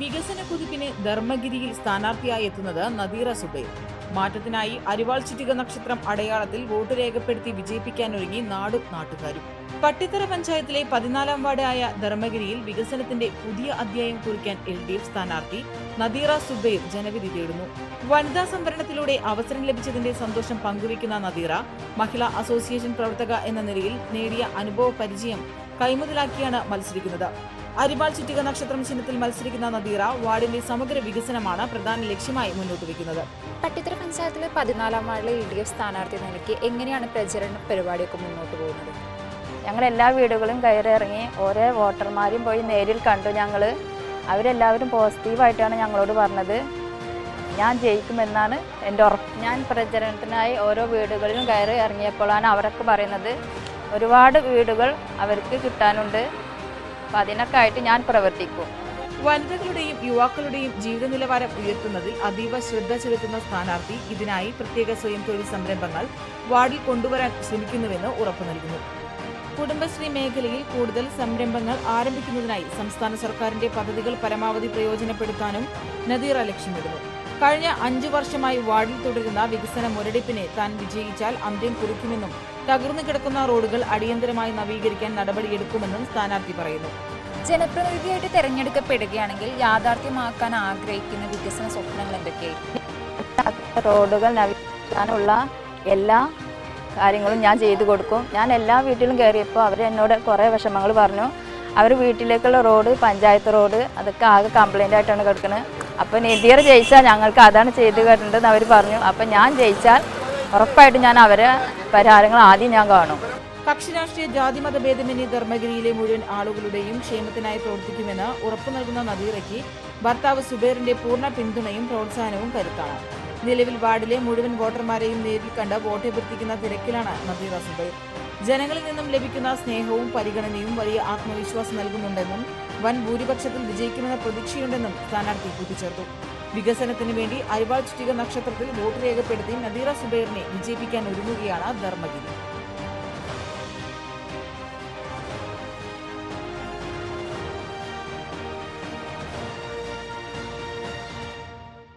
വികസന കുതിപ്പിന് ധർമ്മഗിരിയിൽ സ്ഥാനാർത്ഥിയായി എത്തുന്നത് നദീറ സുബൈർ. മാറ്റത്തിനായി അരിവാൾ ചുറ്റിക നക്ഷത്രം അടയാളത്തിൽ വോട്ട് രേഖപ്പെടുത്തി വിജയിപ്പിക്കാനൊരുങ്ങി നാടും നാട്ടുകാരും. പട്ടിത്തറ പഞ്ചായത്തിലെ പതിനാലാം വാർഡായ ധർമ്മഗിരിയിൽ വികസനത്തിന്റെ പുതിയ അധ്യായം കുറിക്കാൻ എൽ ഡി എഫ് സ്ഥാനാർത്ഥി നദീറ സുബൈർ ജനവിധി തേടുന്നു. വനിതാ സംവരണത്തിലൂടെ അവസരം ലഭിച്ചതിന്റെ സന്തോഷം പങ്കുവയ്ക്കുന്ന നദീറ മഹിളാ അസോസിയേഷൻ പ്രവർത്തക എന്ന നിലയിൽ നേടിയ അനുഭവ പരിചയം കൈമുതലാക്കിയാണ് മത്സരിക്കുന്നത്. അരിവാൾ ചുറ്റിക നക്ഷത്രം ചിഹ്നത്തിൽ മത്സരിക്കുന്ന നദീറ വാർഡിന്റെ സമഗ്ര വികസനമാണ് പ്രധാന ലക്ഷ്യമായി മുന്നോട്ട് വയ്ക്കുന്നത്. പട്ടിത്തറ പഞ്ചായത്തിലെ പതിനാലാം വാർഡിലെ എൽ ഡി എഫ് സ്ഥാനാർത്ഥി നിലയ്ക്ക് എങ്ങനെയാണ് പ്രചരണ പരിപാടിയൊക്കെ മുന്നോട്ട് പോകുന്നത്? ഞങ്ങൾ എല്ലാ വീടുകളും കയറിയിറങ്ങി ഓരോ വോട്ടർമാരും പോയി നേരിൽ കണ്ടു ഞങ്ങൾ അവരെല്ലാവരും പോസിറ്റീവായിട്ടാണ് ഞങ്ങളോട് പറഞ്ഞത്. ഞാൻ ജയിക്കുമെന്നാണ് എന്റെ ഉറപ്പ്. ഞാൻ പ്രചരണത്തിനായി ഓരോ വീടുകളിലും കയറി ഇറങ്ങിയപ്പോഴാണ് അവരൊക്കെ പറയുന്നത്. ഒരുപാട് വീടുകൾ അവർക്ക് കിട്ടാനുണ്ട്. അപ്പം അതിനൊക്കെ ആയിട്ട് ഞാൻ പ്രവർത്തിക്കും. വനിതകളുടെയും യുവാക്കളുടെയും ജീവിത നിലവാരം ഉയർത്തുന്നതിൽ അതീവ ശ്രദ്ധ ചെലുത്തുന്ന സ്ഥാനാർത്ഥി ഇതിനായി പ്രത്യേക സ്വയം തൊഴിൽ സംരംഭങ്ങൾ വാർഡിൽ കൊണ്ടുവരാൻ ശ്രമിക്കുന്നുവെന്ന് ഉറപ്പു നൽകുന്നു. കുടുംബശ്രീ മേഖലയിൽ കൂടുതൽ സംരംഭങ്ങൾ ആരംഭിക്കുന്നതിനായി സംസ്ഥാന സർക്കാരിന്റെ പദ്ധതികൾ പരമാവധി പ്രയോജനപ്പെടുത്താനും നദീറ ലക്ഷ്യമിടുന്നു. കഴിഞ്ഞ അഞ്ചു വർഷമായി വാർഡിൽ തുടരുന്ന വികസന മുരടിപ്പിനെ താൻ വിജയിച്ചാൽ അന്ത്യം കുറിക്കുമെന്നും തകർന്നു കിടക്കുന്ന റോഡുകൾ അടിയന്തരമായി നവീകരിക്കാൻ നടപടിയെടുക്കുമെന്നും സ്ഥാനാർത്ഥി പറയുന്നു. ജനപ്രതിനിധിയായിട്ട് തെരഞ്ഞെടുക്കപ്പെടുകയാണെങ്കിൽ യാഥാർത്ഥ്യമാക്കാൻ ആഗ്രഹിക്കുന്ന വികസന സ്വപ്നങ്ങൾ എന്തൊക്കെയായിരിക്കും റോഡുകൾ നവീകരിക്കാനുള്ള എല്ലാ കാര്യങ്ങളും ഞാൻ ചെയ്തു കൊടുക്കും. ഞാൻ എല്ലാ വീട്ടിലും കയറിയപ്പോൾ അവർ എന്നോട് കുറേ വിഷമങ്ങൾ പറഞ്ഞു. അവർ വീട്ടിലേക്കുള്ള റോഡ് പഞ്ചായത്ത് റോഡ് അതൊക്കെ ആകെ കംപ്ലൈന്റ് ആയിട്ടാണ് കിടക്കുന്നത് അപ്പോൾ നിധിയർ ജയിച്ചാൽ ഞങ്ങൾക്ക് അതാണ് ചെയ്തു കേട്ടിട്ടുണ്ടെന്ന് അവർ പറഞ്ഞു. അപ്പം ഞാൻ ജയിച്ചാൽ ഉറപ്പായിട്ടും ഞാൻ അവരെ പരിഹാരങ്ങൾ ആദ്യം ഞാൻ കാണും. കക്ഷി രാഷ്ട്രീയ മതഭേദമന്യേ ഭേദമന്യേ ധർമ്മഗിരിയിലെ മുഴുവൻ ആളുകളുടെയും ക്ഷേമത്തിനായി പ്രവർത്തിക്കുമെന്ന് ഉറപ്പു നൽകുന്ന നദീറയ്ക്ക് ഭർത്താവ് സുബേറിന്റെ പൂർണ പിന്തുണയും പ്രോത്സാഹനവും കരുത്താണ്. നിലവിൽ വാർഡിലെ മുഴുവൻ വോട്ടർമാരെയും നേരിൽ കണ്ട് വോട്ടഭ്യർത്ഥിക്കുന്ന തിരക്കിലാണ് നദീറ സുബൈർ ജനങ്ങളിൽ നിന്നും ലഭിക്കുന്ന സ്നേഹവും പരിഗണനയും വലിയ ആത്മവിശ്വാസം നൽകുന്നുണ്ടെന്നും വൻ ഭൂരിപക്ഷത്തിൽ വിജയിക്കുമെന്ന പ്രതീക്ഷയുണ്ടെന്നും സ്ഥാനാർത്ഥി കൂട്ടിച്ചേർത്തു. വികസനത്തിന് വേണ്ടി അരിവാൾ ചുറ്റിക നക്ഷത്രത്തിൽ വോട്ട് രേഖപ്പെടുത്തി നദീറ സുബൈറിനെ വിജയിപ്പിക്കാൻ ഒരുങ്ങുകയാണ് ധർമ്മഗിരി.